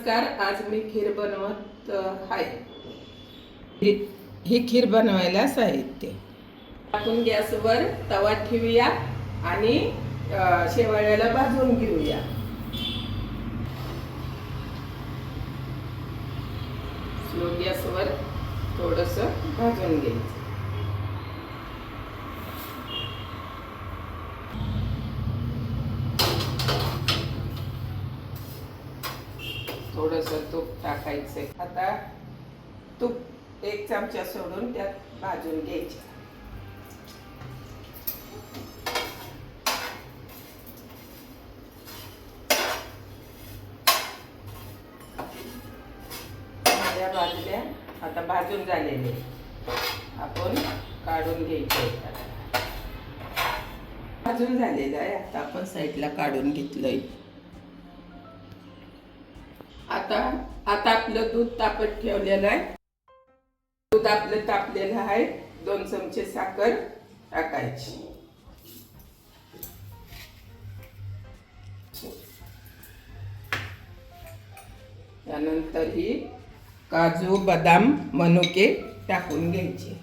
नमस्कार आज मी खीर बनवत आहे. ही- खीर बनवायला साहित्य. आपण गॅसवर तवा ठेवूया आणि शेवाळ्याला भाजून घेऊया. स्लो गॅसवर थोडंसं भाजून घ्यायचं. थोडंसं तूप टाकायचं आता तूप एक चमचा सोडून त्यात भाजून घ्यायचे. भाजल्या आता भाजून झालेले. आपण काढून घ्यायचे. भाजून झालेलं आहे आता आपण साईडला काढून घेतलंय. आता आता आपलं दूध तापत ठेवलेलं आहे. दूध आपलं तापलेलं आहे. दोन चमचे साखर टाकायची. त्यानंतर ही काजू बदाम मनुके टाकून घ्यायचे.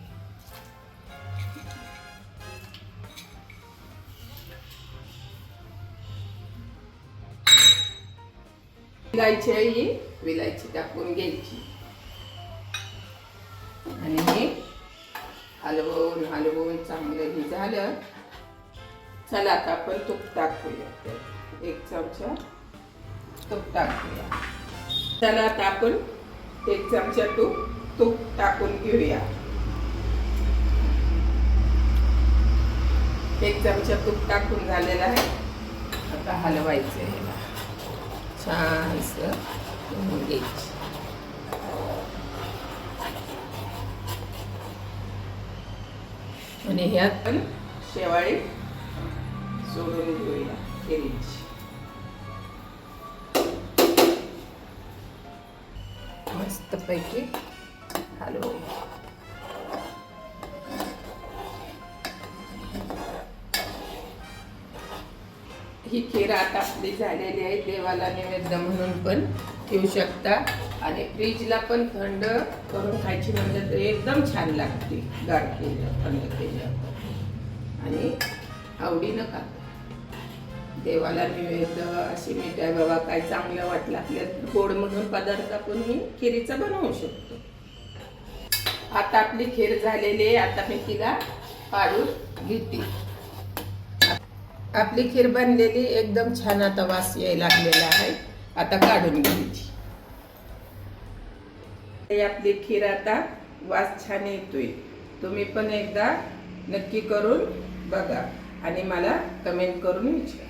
विलायची आहे ही विलायची टाकून घ्यायची. आणि हे हलवून हलवून चांगलं हे झालं. चला आता आपण तूप टाकूया. एक चमचा तूप टाकूया. चला आता आपण एक चमचा तूप तूप टाकून घेऊया. एक चमचा तूप टाकून झालेला आहे. आता हलवायचं आहे. याला. छानसं घ्यायची आणि ह्यात पण शेवाळी सोडून घेऊया केलीची मस्तपैकी हलवूया ही खीर आता आपली झालेली आहे. देवाला नैवेद्य म्हणून पण ठेवू शकता. आणि फ्रीजला पण थंड करून खायची म्हणजे तर एकदम छान लागते. गार केलं थंड केलं. आणि आवडीनं का देवाला नैवेद्य अशी मिठाई बाबा काय चांगलं वाटलं आपल्या गोड म्हणून पदार्थ आपण मी खिरीचा बनवू शकतो. आता आपली खीर झालेली आहे. आता मी तिला काढून घेते. आपली खीर बनलेली एकदम छान आता वास यायला लागलेला आहे. आता काढून घ्यायची. आपली खीर आता वास छान येतोय. तुम्ही पण एकदा नक्की करून बघा आणि मला कमेंट करून विचारा.